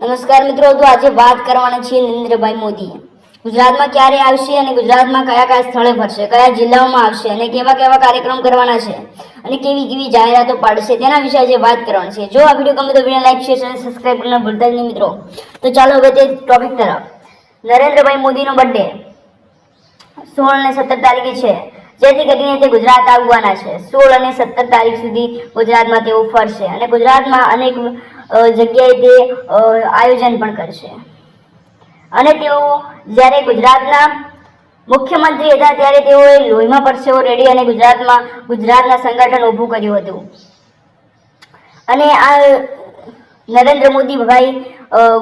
નમસ્કાર મિત્રો, તો આજે વાત કરવાના છીએ નરેન્દ્રભાઈ મોદી ગુજરાતમાં ક્યારે આવશે અને ગુજરાતમાં કયા કયા સ્થળે ફરશે, કયા જિલ્લાઓમાં આવશે અને કેવા કેવા કાર્યક્રમ કરવાના છે અને કેવી કેવી જાહેરાતો પાડશે તેના વિશે આજે વાત કરવાની છે. જો આ વીડિયો ગમે તો વીડિયો લાઈક શેર અને સબસ્ક્રાઈબ કરવાનું ભૂલતા જ નહીં મિત્રો. તો ચાલો હવે તે ટોપિક તરફ. નરેન્દ્રભાઈ મોદીનો બર્થડે સોળ અને સત્તર તારીખે છે. જેથી કરીને તે ગુજરાત આવવાના છે. સોળ અને સત્તર તારીખ સુધી ગુજરાતમાં તેઓ ફરશે અને ગુજરાતમાં અનેક જગ્યાએ તે આયોજન પણ કરશે. અને તેઓ જ્યારે ગુજરાતના મુખ્યમંત્રી હતા ત્યારે તેઓએ લોહીમાં પરસેવો રેડી અને ગુજરાતમાં ગુજરાતના સંગઠન ઊભું કર્યું હતું. અને આ નરેન્દ્ર મોદીભાઈ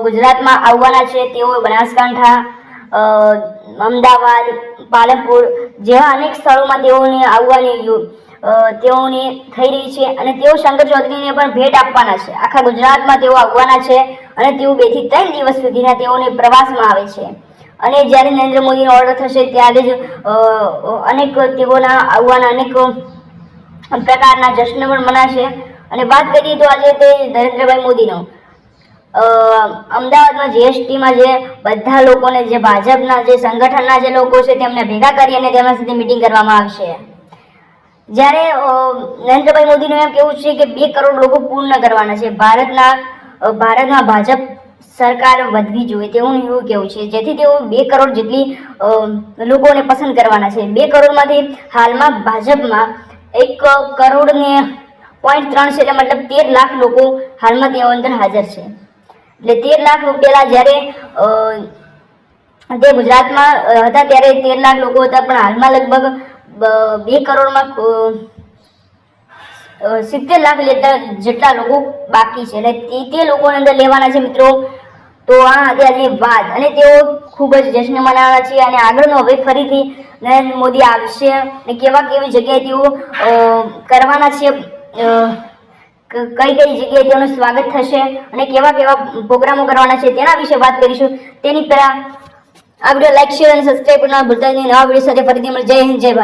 ગુજરાતમાં આવવાના છે. તેઓ બનાસકાંઠા અમદાવાદ, પાલનપુર જેવા અનેક સ્થળોમાં તેઓને આવવાની તેઓની થઈ રહી છે અને તેઓ શંકર ચૌધરીને પણ ભેટ આપવાના છે. આખા ગુજરાતમાં તેઓ આવવાના છે અને તેઓ બેથી ત્રણ દિવસ સુધીના તેઓને પ્રવાસમાં આવે છે. અને જ્યારે નરેન્દ્ર મોદીનો ઓર્ડર થશે ત્યારે જ અનેક તેઓના આવવાના અનેક પ્રકારના જશ્ન પણ મનાશે. અને વાત કરીએ તો આજે તે નરેન્દ્રભાઈ મોદીનો. અમદાવાદમાં જીએસટીમાં જે બધા લોકોને જે ભાજપના જે સંગઠનના જે લોકો છે તેમને ભેગા કરી અને તેમના સાથે મિટિંગ કરવામાં આવશે. જ્યારે નરેન્દ્રભાઈ મોદીનું એમ કેવું છે કે બે કરોડ લોકો પૂર્ણ કરવાના છે. ભારતના ભારતમાં ભાજપ સરકાર વધવી જોઈએ તેવું એવું કેવું છે. જેથી તેઓ બે કરોડ જેટલી લોકોને પસંદ કરવાના છે. બે કરોડમાંથી હાલમાં ભાજપમાં એક કરોડ ને પોઈન્ટ ત્રણ છે એટલે મતલબ તેર લાખ લોકો હાલમાં તેઓ અંદર હાજર છે. એટલે તેર લાખ પહેલાં જ્યારે તે ગુજરાતમાં હતા ત્યારે તેર લાખ લોકો હતા, પણ હાલમાં લગભગ બ- કરોડમાં સિત્તેર લાખ લેતા જેટલા લોકો બાકી છે. એટલે તે તે લોકોને અંદર લેવાના છે મિત્રો, તો આ હતી આજે વાત. અને તેઓ ખૂબ જ જશ્ન મનાવવાના છે અને આગળનો હવે ફરીથી નરેન્દ્ર મોદી આવશે અને કેવા કેવી જગ્યાએ તેઓ કરવાના છે કઈ કઈ જગ્યાએ તેઓનું સ્વાગત થશે અને કેવા કેવા પ્રોગ્રામો કરવાના છે તેના વિશે વાત કરીશું. તેની પહેલાં આ વીડિયો લાઈક, શેર અને સબસ્ક્રાઈબ કરવા ભૂલતા નવા વીડિયો સાથે ફરીથી મળે જય હિન્દ, જય ભારત.